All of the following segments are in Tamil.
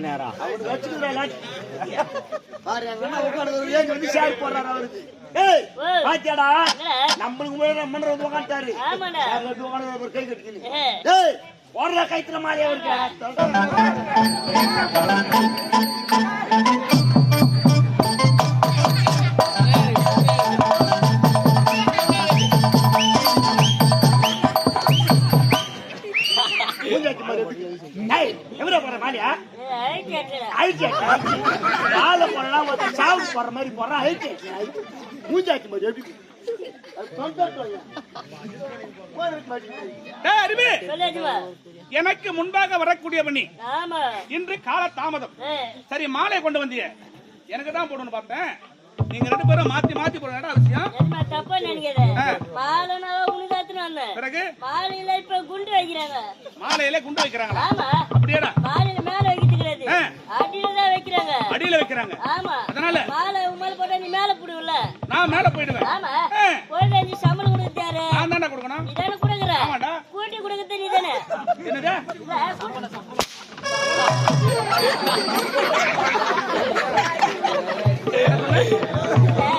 நேரம். பாத்தியாடா? நம்மளுக்கு முன்னாடி நம்ம வந்து உட்காந்துட்டாரு. உட்காந்து ஒரு கை ஓடுற கைத்துல மாதிரி அவருக்கு? கால போடலாம் ஒரு சாவு போடுற மாதிரி போடுறான் மாதிரி எப்படி. எனக்கு முன்பாக வரக்கூடியவன் நீ. ஆமா. இன்று கால தாமதம். சரி மாலை கொண்டு வந்திய. எனக்கு தான் போடணும்னு பார்த்தேன். நீங்க ரெண்டு பேரும் மாத்தி மாத்தி போடுற அவசியம். தப்பா நினைக்காத. மாலைனாவா உனக்கு வந்தேன். பிறகு? மாலையில இப்ப குண்டு வைக்கிறாங்க. மாலையில குண்டு வைக்கிறாங்களா? ஆமா. அப்படியாடா. மாலையில மேல வைக்கிறது அடியில தான் வைக்கிறாங்க. அடியில வைக்கிறாங்க. ஆமா. அதனால மாலை மேல போட்டா நீ மேல போடுவல நான் மேல போயிடுவேன். ஆமா. போயிட்டு நீ சம்பளம் கொடுத்து யாரு? நான் தானே கொடுக்கணும். நீ தானே கொடுக்குற? ஆமாடா. கூட்டி கொடுக்கறது நீ தானே?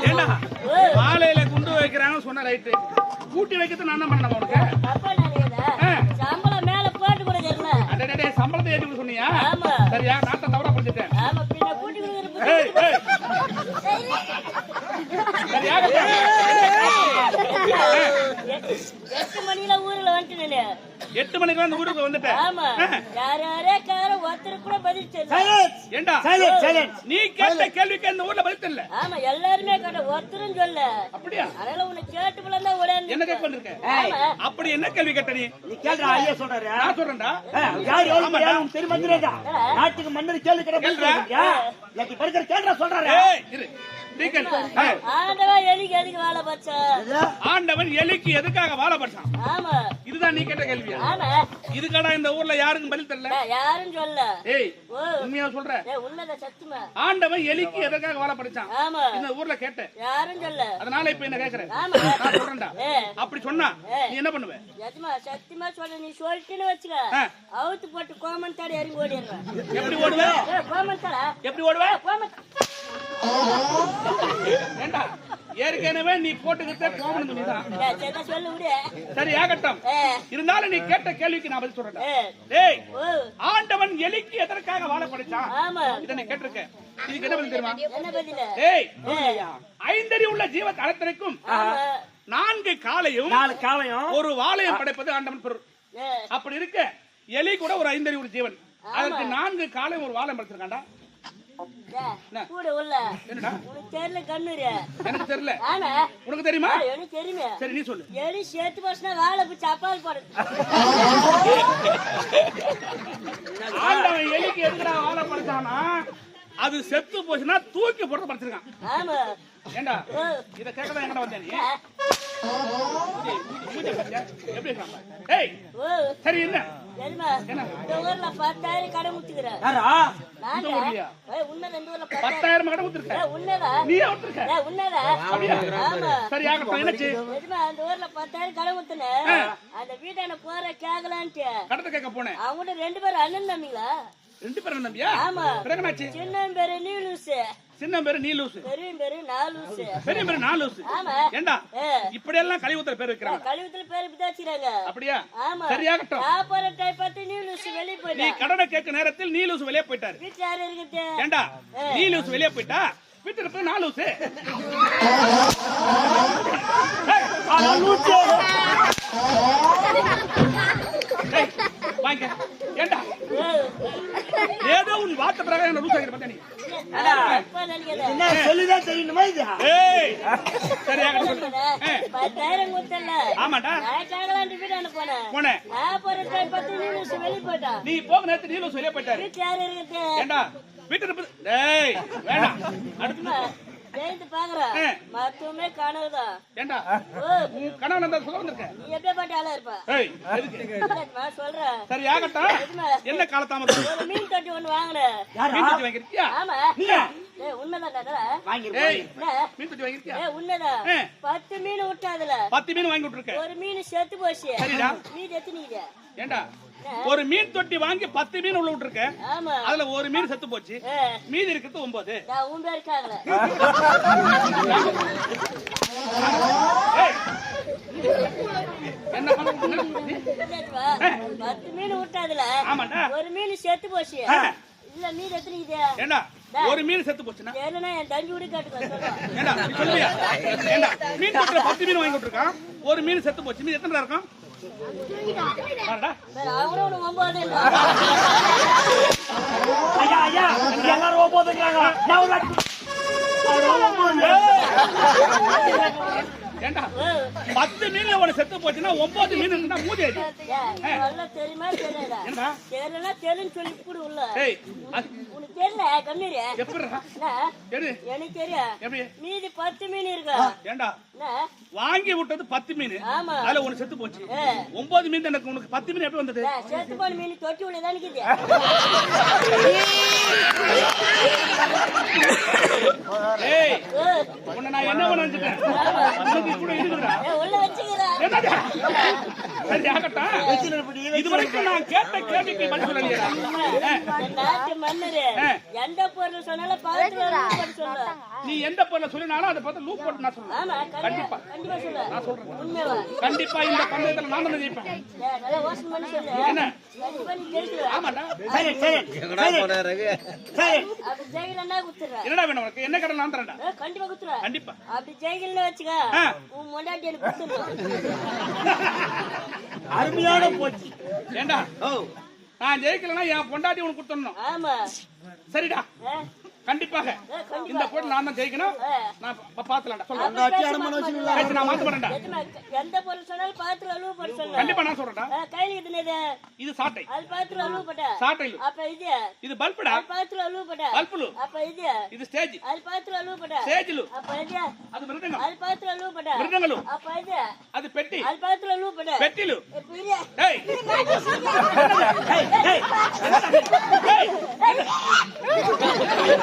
ஏண்டா? ஓ, மாலையில குண்டு வைக்கிறாங்கன்னு சொன்ன ரைட்டு. கூட்டி வைக்கிறது நான் என்ன பண்ண உனக்கு. எட்டு மணில ஊர்ல வந்துட்டு எட்டு மணிக்கு வந்து ஊருக்கு வந்துட்டேன். ஆமா. யார் யாரே கார ஒருத்தர் கூட பதில் சொல்லல! ஏண்டா. நீ கேட்ட கேள்விக்கு இந்த ஊர்ல பதில் தெரியல. ஆமா எல்லாருமே கேட்ட ஒருத்தரும் சொல்ல அப்படியா? அதனால உன்னை கேட்டு தான் ஓடாந்து என்ன கேட்க வந்திருக்க? அப்படி என்ன கேள்வி கேட்ட நீ? நீ ஐயா சொல்றாரு. நான் சொல்றேன்டா. யார். யார் தெரியுமா நாட்டுக்கு மன்னர் கேள்வி கடை கேள்றா. இன்னைக்கு படுக்கிற கேள்றா சொல்றாரு. ஏய் இரு நீ கேளு. ஏய், ஆண்டவா எலிக்கு எதுக்கு பச்சா ஆண்டவன் எலிக்கு எதுக்காக வாழ பட்டான் ஆமா. இதுதான் நீ கேட்ட கேள்வியா? ஆமா. இதுக்காடா இந்த ஊர்ல யாருக்கும் பதில் தெரியல? யாரும் சொல்ல. ஏய் ஓ. உண்மையா சொல்ற? ஏ உள்ளத சத்துமா ஆண்டவன் எலிக்கு எதுக்காக வாழ படைச்சான்? ஆமா. இந்த ஊர்ல கேட்டேன். யாரும் சொல்ல. அதனால இப்ப என்ன கேக்குறேன் ஆமா. நான் சொல்றேன்டா. ஏ. அப்படி சொன்னா நீ என்ன பண்ணுவ? எஜமா சத்தியமா சொல்ற நீ சொல்லிட்டுன்னு வச்சுக்க. அவுத்து போட்டு கோமன் தாடி இறங்கி ஓடிடுறேன் எப்படி ஓடுவ? ஏ கோமன் தாடா. எப்படி ஓடுவ? கோமன் ஏற்கனவே நீ போட்டுக்கிட்ட கோமன் துணிதான் ஏ சேதா சொல்லு விடு. சரி ஆகட்டும். இருந்தாலும் நீ கேட்ட கேள்விக்கு நான் பதில் சொல்றேன் ஆண்டவன் எலிக்கு எதற்காக வாழ படைச்சான்? ஆமா. இதை நீ கேட்டிருக்க இதுக்கு என்ன பதில் தெரியுமா? ஏய் ஏ. ஐந்தறி உள்ள ஜீவ தளத்திற்கும் ஆமா. நான்கு காலையும் நாலு காலையும் ஒரு வாழையும் படைப்பது ஆண்டவன் பொருள். அப்படி இருக்க எலி கூட ஒரு ஐந்தறி உள்ள ஜீவன். அதற்கு நான்கு காலையும் ஒரு வாழை படைச்சிருக்காண்டா கூட உள்ள. என்னடா? உனக்கு தெரியல கண்ணுரு. எனக்கு தெரியல. ஆனா உனக்கு தெரியுமா? எனக்கு தெரியுமே. சரி நீ சொல்லு. எலி சேர்த்து போச்சுன்னா வாழை போய் சப்பால் ஆண்டவன் எலிக்கு எதுக்குடா வாழை படைச்சானா அது செத்து போச்சுன்னா தூக்கி போட்டு படைச்சிருக்கான். ஆமா. ஏண்டா? இத கேட்கதான் எங்கடா வந்தே நீ? எப்படி சரி என்ன? ஊர்ல பத்தாயிரம் கடை முத்துக்கிறேன் உண்மை இந்த ஊர்ல பத்தாயிரம். கடை நீ அப்படியா? ஆமா. சரி ஆகட்டும் என்னாச்சு? எதுமா அந்த ஊர்ல பத்தாயிரம் கடை முத்துன. அந்த வீட்டான போற கேக்கலான்ட்டு. கடத்தை கேட்க போனேன். அவங்ககிட்ட ரெண்டு பேரும் அண்ணன் தம்பிங்களா? ரெண்டு பேரும் நம்பியா ஆமா. பிறகு சின்ன பேரு நீ லூசு சின்ன பேரு நீ லூசு. பெரிய பேரு நான் லூசு. பெரிய பேரு நான் லூசு. ஏண்டா? இப்படி எல்லாம் கழிவுத்தர பேர் வைக்கிறாங்க. கழிவுத்துல பேரு பிதாச்சிறாங்க அப்படியா? ஆமா. சரியாகட்டும் சாப்பாடு டைப் பார்த்து நீ லூசு வெளியே நீ போயிட்டா கடனை கேட்க நேரத்தில் நீ லூசு வெளியே போயிட்டாரு. வீட்டுல யாரு ஏண்டா? நீ லூசு வெளியே போயிட்டா? வீட்டுல போய் நான் லூசு. ஏண்டா? ஏதோ உன் வார்த்தை பிரகாரம் என்ன லூஸ் ஆகிற பார்த்தா நீ. என்ன சொல்லிதான் தெரியணுமா இது? பத்தாயிரம் கொடுத்தல ஆமாடா. போனேன். வெளியே நீ போக போயிட்டாரு. யாரு வேண்டாம். அடுத்து ஜெயித்து பாக்குறேன் ஏண்டா? சொல்ல வந்திருக்கேன் நீ எப்படி பாட்டு ஆளா இருப்ப? சொல்றேன். சரி ஆகட்டும் என்ன காலதாமதம்? ஒரு மீன் தொட்டி ஒண்ணு மீன் தொட்டி வாங்கிருக்கியா ஆமா? ஏய் உண்மைதான் என்ன? மீன் தொட்டி வாங்கிருக்கியா ஏய் உண்மைதான். ஆ. பத்து மீன் விட்டாதுல. பத்து மீன் வாங்கி விட்டுருக்க. ஒரு மீன் செத்து போச்சு. சரிடா. மீன் எத்தனை ஏண்டா? ஒரு மீன் தொட்டி வாங்கி பத்து மீன் உள்ள விட்டுருக்க. அதுல ஒரு மீன் செத்து போச்சு. மீதி இருக்கிறது ஒன்பது. என்ன பத்து மீன் விட்டாதுல. ஒரு மீன் செத்து போச்சு. இல்ல மீன் எத்தனை ஏண்டா? ஒரு மீன் செத்து போச்சுன்னா? என் தஞ்சு விடு காட்டுக்க ஏண்டா நீ சொல்லுவியா? ஏண்டா மீன் பத்து மீன் வாங்கி விட்டுருக்கான். ஒரு மீன் செத்து போச்சு. மீன் எத்தனை இருக்கும்? ஐயா ஐயா எல்லாரும் ஒன்பதுங்கிறாங்க நான் ஒரு ஏண்டா? பத்து மீன்ல ஒரு செத்து போச்சுன்னா ஒன்பது மீன் இருந்தா மூதி நல்லா தெரியுமா? தெரியல ஏண்டா தெரியும் சொல்லி கூட உள்ள. உனக்கு தெரியல எடு. எனக்கு தெரியும் மீதி பத்து மீன் இருக்கா? ஏண்டா? வாங்கி விட்டது பத்து மீன். ஆமா. அதுல ஒண்ணு செத்து போச்சு. ஒன்பது மீன் எனக்கு. உனக்கு பத்து மீன் எப்படி வந்தது? செத்து போன மீன் தொட்டி உள்ள தான் ஏய் உன்னை நான் என்ன பண்ண உனக்கு கூட இருக்குடா ஏய், உள்ள வச்சுக்கிறேன் என்னடா சரி ஆகட்டும் இது வரைக்கும் நான் கேட்ட கேள்விக்கு பதில் சொல்லலையா. எந்த பொருள் சொன்னாலும் நீ எந்த பொருளை சொல்லினாலும் அதை பார்த்து லூப் போட்டு நான் சொல்றேன். ஆமா கண்டிப்பா. நான் சொல்றேன். கண்டிப்பா இந்த பந்தயத்துல நான் தான் ஜெயிப்பேன். என்ன? ஆமாடா. சரி சரி. என்னடா வேணும் உனக்கு? என்ன கடன் நான் தரேன்டா? கண்டிப்பா கண்டிப்பா. அப்படி ஜெயிக்கலன்னு வச்சுக்க. உன் எனக்கு அருமையான போச்சு. ஏண்டா? நான் ஜெயிக்கலன்னா என் பொண்டாட்டி உனக்கு கொடுத்துடணும் ஆமா. சரிடா. கண்டிப்பாக. இந்த போட்டு நான் தான் ஜெயிக்கணும். நான் பாத்துலாம்டா சொல்றேன். எந்த பொருள் சொன்னாலும் பாத்து அழுவ போட சொல்றேன் கண்டிப்பா நான் சொல்றேன்டா. கையில இது இது? இது சாட்டை. அது பாத்து அழுவ போட. சாட்டை இது? இது பல்புடா. அது பாத்து அழுவ போட. பல்புலு இது? இது ஸ்டேஜ். அது பாத்து அழுவ அப்ப இது? அது மிருதங்கம். அது அப்ப இது? அது பெட்டி. அது பாத்து அழுவ போட. பெட்டிலு டேய்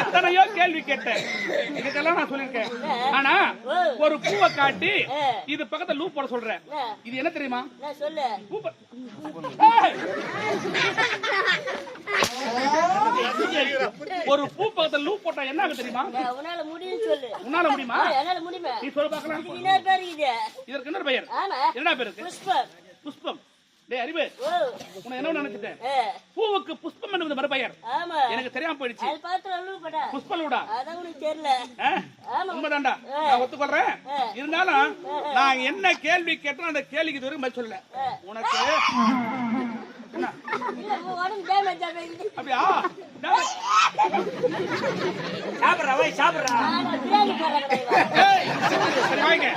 எத்தனையோ கேள்வி கேட்டேன். இதுக்கெல்லாம் நான் சொல்லிருக்கேன் ஆனா ஒரு பூவை காட்டி இது பக்கத்துல லூப் போட சொல்றேன். இது என்ன தெரியுமா! ஒரு பூ பக்கத்துல லூப் போட்டா என்ன ஆகும் தெரியுமா? உன்னால முடியும்னு சொல்லு உன்னால முடியுமா என்னால முடியுமே நீ சொல்ல இது. இதற்கு இன்னொரு பெயர். என்ன பேர் புஷ்பம். புஷ்பம். டேய் அறிவு. உன்னை என்ன நினைச்சிட்டேன்? பூவுக்கு புஷ்பம் என்பது மறுபெயர். எனக்கு தெரியாம போயிடுச்சு. புஷ்பலூடா தெரியல. உண்மைதான்டா. நான் ஒத்துக்கொள்றேன். இருந்தாலும் நான் என்ன கேள்வி கேட்டோம் அந்த கேள்விக்கு இது வரைக்கும் சொல்லல. உனக்கு? அப்படியா? டேய், சாப்பிடுறா வை சாப்பிடுறா. சரி வாங்க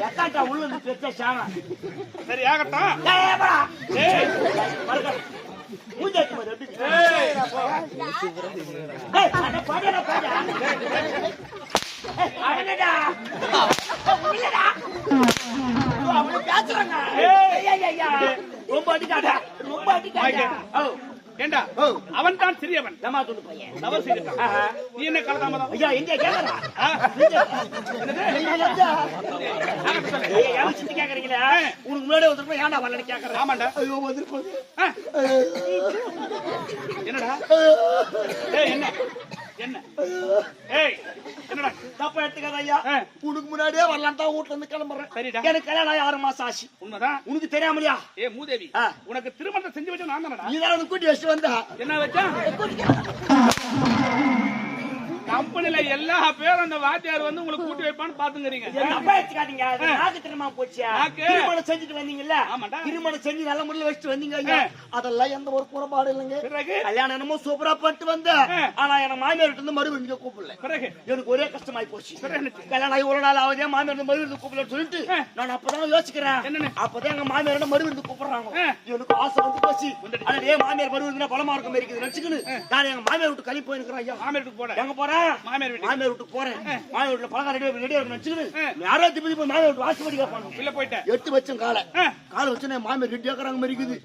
எத்தாண்டா உள்ள இருந்து பெருசா சாணா சரி ஆகட்டும். போடா மூஞ்சாச்சி பாரு எப்படி பாடிடா ஏய் அவனடா இல்லடா. அவங்க பேசுறாங்க. ரொம்ப அடிக்காத ரொம்ப அடிக்காத. ஓ ஏண்டா? அவன் சிறியவன். ஏமா துண்டு பையன். தவறு செய்துட்டான் ஆஹா. நீ என்ன கலதாமதம் ஐயா எங்க கேக்குறா ஆ? கேக்குறீங்களா? உனக்கு முன்னாடி வந்துருப்போம் ஏன்டா வரலன்னு கேக்குறேன் ஆமாண்டா. ஐயோ வந்துருப்போம்? என்னடா? என்ன? என்ன? ஏய் என்னடா? தப்பா எடுத்துக்காத ஐயா. உனக்கு முன்னாடியே வரலாம் தான் வீட்டுல இருந்து கிளம்புறேன். சரிடா. எனக்கு கல்யாணம் ஆறு மாசம் ஆச்சு. உண்மைதான். உனக்கு தெரியாமலையா? ஏ மூதேவி. உனக்கு திருமணத்தை செஞ்சு வச்ச நான் தானடா? உனக்கு கூட்டி வச்சுட்டு வந்தா? என்ன வச்சா? கம்பெனில எல்லா பேரும் அந்த வாத்தியார் வந்து உங்களுக்கு கூட்டி வைப்பான்னு பாத்துங்கறீங்க எடுத்துக்காதீங்க. அது நாக்கு திரும்ப போச்சு. நாக்கு? திருமணம் செஞ்சுட்டு வந்தீங்கல்ல. திருமணம் செஞ்சு நல்ல முறையில் வச்சுட்டு வந்தீங்க அதெல்லாம் எந்த ஒரு குறைபாடு இல்லைங்க. பிறகு? கல்யாணம் என்னமோ சூப்பரா பண்ணிட்டு வந்தேன். ஆனா என் மாமியார் இருந்து மறுபடியும் இங்க கூப்பிடல. பிறகு? எனக்கு ஒரே கஷ்டமா ஆகி போச்சு? கல்யாணம் ஆகி ஒரு நாள் ஆகுதே. மாமியார் வந்து மறுவிருந்து கூப்பிடலன்னு சொல்லிட்டு. நான் அப்பதான் யோசிக்கிறேன்? அப்பதான் எங்க மாமியார் மறுவிருந்து கூப்பிடுறாங்க. எனக்கு ஆசை வந்து போச்சு. ஆனா ஏன் மாமியார் மறுவிருந்துனா பலமா இருக்கும் இருக்குது. நினைச்சுக்கின்னு நான் எங்க மாமியார் விட்டு கழி போயிருக்கிறேன் ஐயா. மாமியார் போட எங்க போறேன் மாமியார் வீட்டுக்கு. மாமியார் வீட்டுக்கு போறேன். மாமியார் வீட்டுல பழக்கம் ரெடியா ரெடியா இருக்கு நினைச்சுக்கின்னு ஆ. யாரோ திப்பி திப்பி மாமியார் வீட்டு போயிட்டேன். எட்டு வச்சேன் காலை. காலை வச்சு மாமியார் ரெடியா இருக்கிறாங்க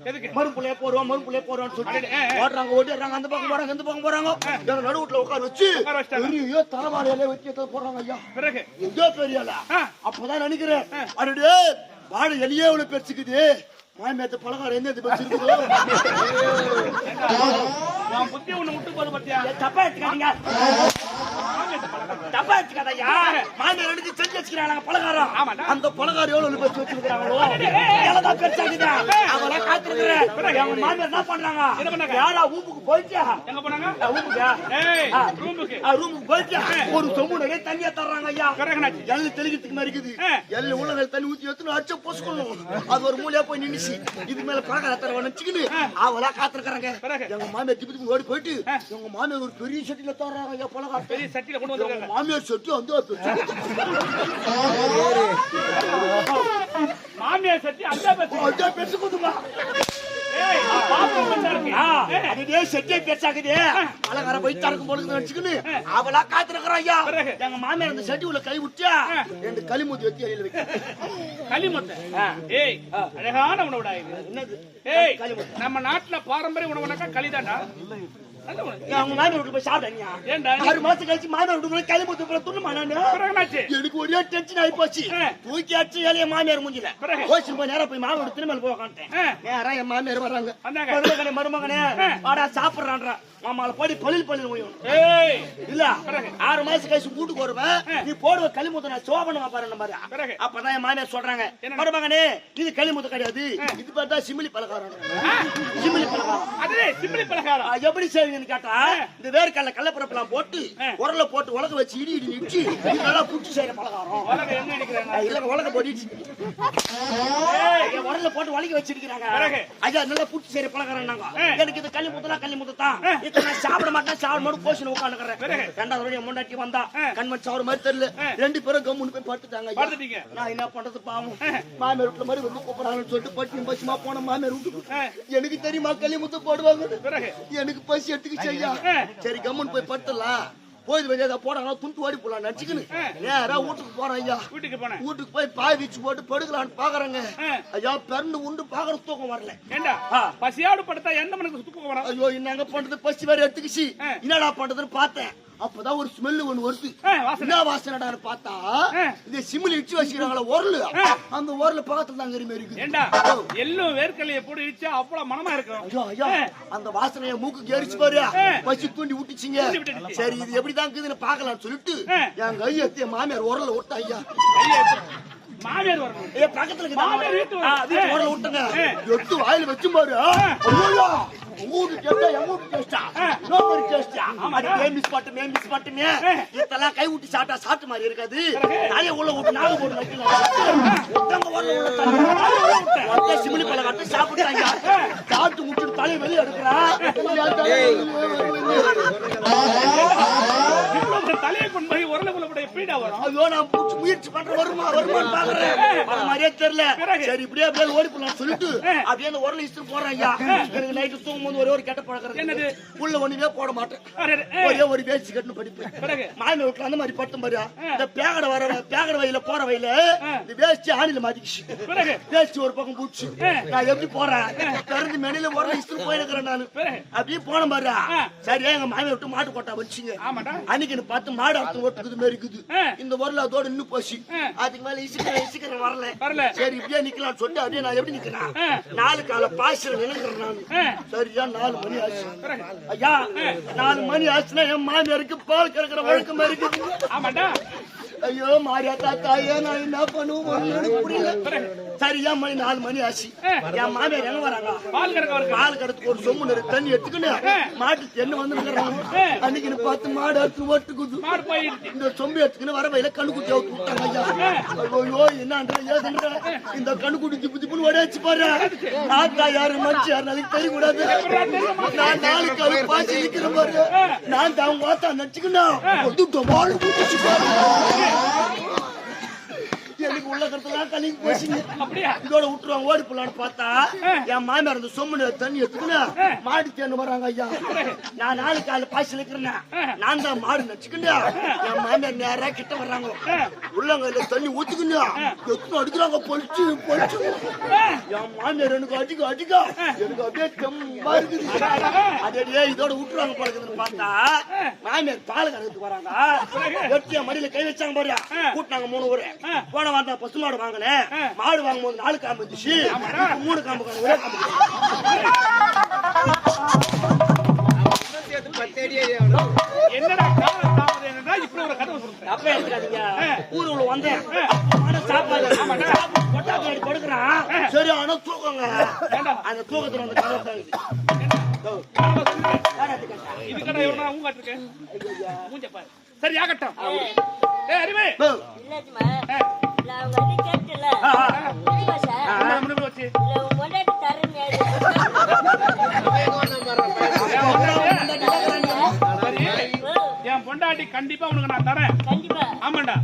எதுக்கு? மறுப்புள்ளைய போடுவோம் மறுப்புள்ளைய போடுவோம்னு சொல்லிட்டு. ஓடுறாங்க ஓடிடுறாங்க அந்த பக்கம் போறாங்க இந்த பக்கம் போறாங்க. எங்க உட்கார வச்சு. பெரிய தலைமாலையில வச்சு எடுத்து போடுறாங்க ஐயா. பிறகு? எங்கேயோ பெரிய ஆளா? ஆ. அப்பதான் நினைக்கிறேன். அடடே வாழை எலியே இவ்வளவு பெருசுக்குது. மாமியாத்த பழகாரம் பெருசுக்குதோ? நான் புத்தி ஒண்ணு விட்டு போது பத்தியா? தப்பா எடுத்துக்காதீங்க. மாமியார் எடுத்து செஞ்சு வச்சுக்கிறாங்க பலகாரம். அந்த பலகாரம் எவ்வளவு பெருசு வச்சிருக்காங்களோ எல்லாம் பெருசாக்குதா அவெல்லாம் காத்திருக்கிறேன். எங்க மாமியார் என்ன பண்றாங்க என்ன பண்ணாங்க? யாரா ஊப்புக்கு போயிட்டா எங்க போனாங்க. ரூமுக்கு. ரூமுக்கு ஒரு சொம்பு நிறைய தண்ணியா தர்றாங்க ஐயா. எள்ளு தெளிக்கிறதுக்கு மாதிரி இருக்குது. எள்ளு உள்ள தண்ணி ஊத்தி எடுத்து அடிச்ச பொசுக்கணும். அது ஒரு மூலையா போய் நின்னுச்சு. இது மேல பழக்கம் தர நினைச்சுக்கின்னு அவளா காத்திருக்காங்க? எங்க மாமியார் திப்பி திப்பி ஓடி போயிட்டு எங்க மாமியார் ஒரு பெரிய சட்டில தர்றாங்க ஐயா பழகம் பெரிய சட்டியில கொண்டு வந்திருக்காங்க. மாமியார் சட்டி வந்து மாமியார் சட்டி அந்த பெருசு குதுமா அதுவே செட்டே பெருசாக்குது பலகாரம் போய் திறக்கும் பொழுது நினைச்சுக்கின்னு அவளா காத்திருக்கிறான் ஐயா? எங்க மாமியார் அந்த சட்டி உள்ள கை விட்டா ரெண்டு களிமூத்தி வச்சு எழில வைக்க. களிமொட்டை ஏய் அழகான உணவுடா இது. என்னது? ஏய் நம்ம நாட்டுல பாரம்பரிய உணவுனாக்கா களிதாண்டா? அவங்க மாமியார் போய் சாப்பிட்டீங்க ஏன்டா? ஆறு மாசம் கழிச்சு மாமியார் வீட்டுக்கு போய் களிமூத்தி போய் பிறகுனாச்சு. எனக்கு ஒரே டென்ஷன் ஆகி போச்சு. தூக்கி அடிச்சு மாமியார் மூஞ்சில பிறகு? கோச்சிட்டு போய் போய் மாமியார் திருமல் போய் உட்காந்துட்டேன் ஆ. நேரா என் மாமியார் வர்றாங்க. மருமகனே மருமகனே வாடா சாப்பிடுறான்றா மாமால படி பழில் பழில் ஏய். இல்ல ஆறு மாசம் கழிச்சு வீட்டுக்கு வருவேன். நீ போடுவ களிமுத்த நான் சோபனமா பாரு? அப்பதான் என் மாமியார் சொல்றாங்க? மருமகனே இது களிமுத்த கிடையாது. இது பார்த்தா சிமிலி பலகாரம். சிமிலி பலகாரம். சிம்பிளி பலகாரம். எப்படி செய்வீங்கன்னு கேட்டா இந்த வேர்க்கடல கடலப்பரப்பெல்லாம் போட்டு உரல போட்டு உலக வச்சு இடி இடி இடிச்சு நல்லா புடிச்சு செய்யற பலகாரம். இல்ல உலக போட்டு உரல போட்டு வலிக்க வச்சிருக்கிறாங்க? ஐயா நல்லா புடிச்சு செய்யற பலகாரம் எனக்கு இது களி முத்தலாம் களி முத்தத்தான் இதை நான் சாப்பிட மாட்டேன் சாப்பிட மாட்டேன் கோஷன் ரெண்டாவது முன்னாடி வந்தா. கண்மண் சாவர மாதிரி தெரியல. ரெண்டு பேரும் கம்முன்னு போய் படுத்துட்டாங்க. நான் என்ன பண்றது பாவம். மாமியார் வீட்டுல மாதிரி வந்து கூப்பிடறாங்கன்னு சொல்லிட்டு பட்டி பச்சுமா போன மாமியார் வீட்டுக்கு எனக்கு தெரியுமா களி முத்து போடுவாங்க? எனக்கு பசி எடுத்துக்கிச்சு ஐயா. சரி கம்முன்னு போய் படுத்துடலாம். போய் வெளியே போடாங்க துண்டு ஓடி போலாம் நடிச்சுக்கின்னு. நேரா வீட்டுக்கு போறேன் ஐயா? வீட்டுக்கு போனேன். வீட்டுக்கு போய் பாய் வீச்சு போட்டு படுக்கலான்னு பாக்குறேங்க. ஐயா பிறந்து உண்டு பாக்குற தூக்கம் வரல. ஏண்டா. பசியாடு படுத்தா எந்த மனுக்கு சுத்துக்கு வரும்? ஐயோ என்னங்க பண்றது பசி வேற எடுத்துக்கிச்சு. என்னடா பண்றதுன்னு பார்த்தேன். அப்பதான் ஒரு ஸ்மெல் ஒண்ணு வருது. என்ன வாசனைடான்னு பார்த்தா. இந்த சிமிலி இடிச்சு வச்சுக்கிறாங்களா உரலு அந்த உரல பக்கத்துல தாங்க எரிமே இருக்குது ஏண்டா எள்ளும் வேர்க்கலைய போட்டு இடிச்சா அவ்வளவு மனமா இருக்கும் ஐயோ ஐயா அந்த வாசனைய மூக்கு எரிச்சு பாரு. பசி தூண்டி விட்டுச்சிங்க. சரி இது எப்படிதான் இருக்குதுன்னு பாக்கலாம்னு சொல்லிட்டு. என் கையெத்தி மாமியார் உரல விட்டா ஐயா மாமியார் வரணும் ஏ பக்கத்துல? மாமியார் வீட்டு உரல். விட்டுங்க. எடுத்து வாயில வச்சு பாரு. Taste ஆ? இன்னொரு மாதிரி taste ஆ? அது மேல் miss பண்ணிட்டு, மேல் miss பண்ணிட்டுமே. இதெல்லாம் கை விட்டு சாப்பிட்டா சாப்பிட்ட மாதிரி இருக்காது. தலையை உள்ள விட்டு நாக்கு போட்டு வைக்கலாம். ஒருத்தவங்க உரல்ல உள்ள தண்ணி. ஒருத்தன் சிமிலி பலகாரத்தை சாப்பிட்டாங்க. சாப்பிட்டு விட்டுட்டு தலையை வெளியே எடுக்கிறான். எப்படிடா வரும். ஐயோ நான் பூச்சி முயற்சி பண்றேன். வருமா வருமான்னு பாக்குறேன். வர மாதிரியே தெரியல? சரி இப்படியே அப்படியே ஓடி போலாம் சொல்லிட்டு அப்படியே அந்த உரல இஸ்திரி போடுறேன் ஐயா. எனக்கு நைட்டு தூங்கும் போது ஒரே ஒரு கெட்ட பழக்கம் என்னது? உள்ள ஒண்ணுமே போட மாட்டேன். ஒரே ஒரு வேஸ்ட் கட்டுன்னு படிப்பேன் மாமி வீட்டுல அந்த மாதிரி பட்டம் பாரு. இந்த பேகட வர பேகட வயல போற வயல இந்த வேஸ்ட் ஆணில மாட்டிக்கிச்சு. வேஸ்ட் ஒரு பக்கம் பூச்சு. நான் எப்படி போறேன்? திறந்து மெனில உரல இஸ்திரி போயிருக்கிறேன் நானு. அப்படியே போன பாரு. சரியா எங்க மாமி விட்டு மாட்டு கொட்டா வச்சுங்க அன்னைக்கு பார்த்து மாடு அர்த்தம் ஓட்டுக்குது மாதிரி இருக்குது. இந்த உரல அதோட இன்னும் போச்சு. அதுக்கு மேல இசுக்கிறேன் இசுக்கிறேன் வரல. வரல. சரி இப்படியே நிக்கலாம். சொல்லிட்டு அப்படியே நான் எப்படி நிக்கிறேன். நாலு கால பாய்ச்சல் நினைக்கிறேன் நான். சரியா நாலு மணி ஆச்சு. ஐயா நாலு மணி ஆச்சுன்னா என் மாமியாருக்கு பால் கறக்கிற வழக்கம் இருக்குது ஆமாடா ஐயோ மாரியாத்தா தாயே நான் என்ன பண்ணுவோம் புரியல. சரியா மணி நாலு மணி ஆச்சு. என் மாமியார் எங்க வராங்க? பால் கறக்க பால் கடத்துக்கு ஒரு சொம்பு நிறைய தண்ணி எடுத்துக்கின்னு மாட்டு தென்னு வந்து அன்னைக்கு பார்த்து மாடு அறுத்து ஓட்டுக்குது. இந்த சொம்பு எடுத்துக்கின்னு வர வயல கண்ணுக்குட்டி அவுத்து விட்டாங்க ஐயா. ஐயோ என்னன்ற ஏதுன்ற இந்த கண்ணுக்குட்டி திப்பு திப்புன்னு ஓடியாச்சு பாரு. ஆத்தா யாரு மச்சி யாரு அதுக்கு தெரிய கூடாது நான் நாளைக்கு அது பாய்ச்சி நிக்கிற பாரு. நான் தான் அவங்க ஆத்தா நச்சுக்கணும் வந்து டொபாலு குடிச்சு பாரு கலங்கி போச்சுங்க அப்படியா? இதோட விட்டுருவாங்க. ஓடி போலான்னு பார்த்தா என் மாமியார் அந்த சொம்மு தண்ணி எடுத்துக்கின்னு மாடு தேர்ந்து வர்றாங்க ஐயா. நான் நாலு கால பாய்ச்சல் இருக்கிறேன். நான் தான் மாடு நச்சுக்கிண்டு என் மாமியார் நேரா கிட்ட வர்றாங்க. உள்ளங்கையில தண்ணி ஊத்துக்கின்னு எத்தனை அடிக்கிறாங்க. பொழிச்சு பொழிச்சு என் மாமியார் எனக்கு அடிக்க அடிக்க. எனக்கு அப்படியே தெம்பா இருக்குது. அதே இதோட விட்டுருவாங்க போல இருக்குதுன்னு பார்த்தா மாமியார் பால் கறக்கிறதுக்கு வராங்க. வெட்டியா மடியில கை வச்சாங்க பாரு கூட்டினாங்க மூணு ஊரு போன வாரம் பசு மாடு வாங்கினேன் மாடு வாங்கும் போது நாலு காம்பு இருந்துச்சு மூணு காம்பு ஒரே காம்பு. என்னடா காலம் தாமதம் இப்படி ஒரு கதை சொல்றேன் அப்ப எடுத்துக்காதீங்க. வந்தேன். அம்மான சாப்பாடு கொட்டா பின்னாடி படுக்கிறான். சரி ஆனா தூக்கங்க. அந்த தூக்கத்துல வந்து கதை தாங்குது இது கடை எவ்வளோ இருக்கேன் அறிவே கண்டிப்பா உனக்கு நான் தரேன். கண்டிப்பா. ஆமாண்டா.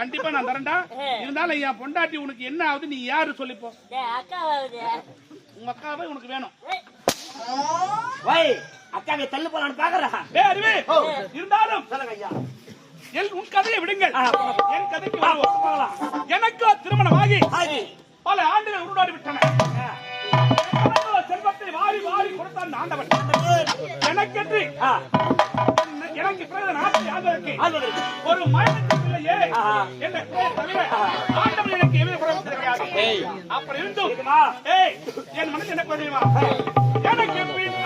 கண்டிப்பா நான் தரேன்டா. இருந்தாலும் என் பொண்டாட்டி உனக்கு என்ன ஆகுது நீ யாரு சொல்லிப்போ? உங்க அக்காவே உனக்கு வேணும். வை அக்காவை தள்ளு போலான்னு பாக்குறா. இருந்தாலும் சொல்லுங்க ஐயா. என் உன் கதையை விடுங்கள். என் கதைக்கு வருவோம். எனக்கு திருமணமாகி ஆகி. பல ஆண்டுகள் உருவாடி விட்டன. செல்வத்தை வாரி வாரி கொடுத்தான் ஆண்டவன். எனக்கென்று எனக்கு பிறகு நாட்டை ஆள்வதற்கு. ஒரு மயக்கத்தில் இல்லையே என்ற தவிர ஆண்டவன் எனக்கு எவ்வளவு குறைவு கிடையாது. அப்படி இருந்தும் என் மனசு என்ன தெரியுமா? எனக்கு பின்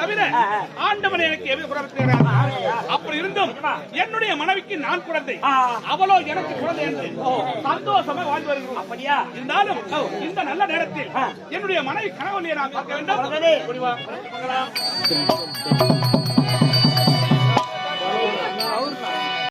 தவிர ஆண்டவன் எனக்கு எவ்வளவு குறைக்கிறார் அப்படி இருந்தும் என்னுடைய மனைவிக்கு நான் குழந்தை. அவளோ எனக்கு குழந்தை என்று சந்தோஷமா வாழ்ந்து வருகிறோம். அப்படியா? இருந்தாலும் இந்த நல்ல நேரத்தில் என்னுடைய மனைவி கனவுலையை நான் பார்க்க வேண்டும்.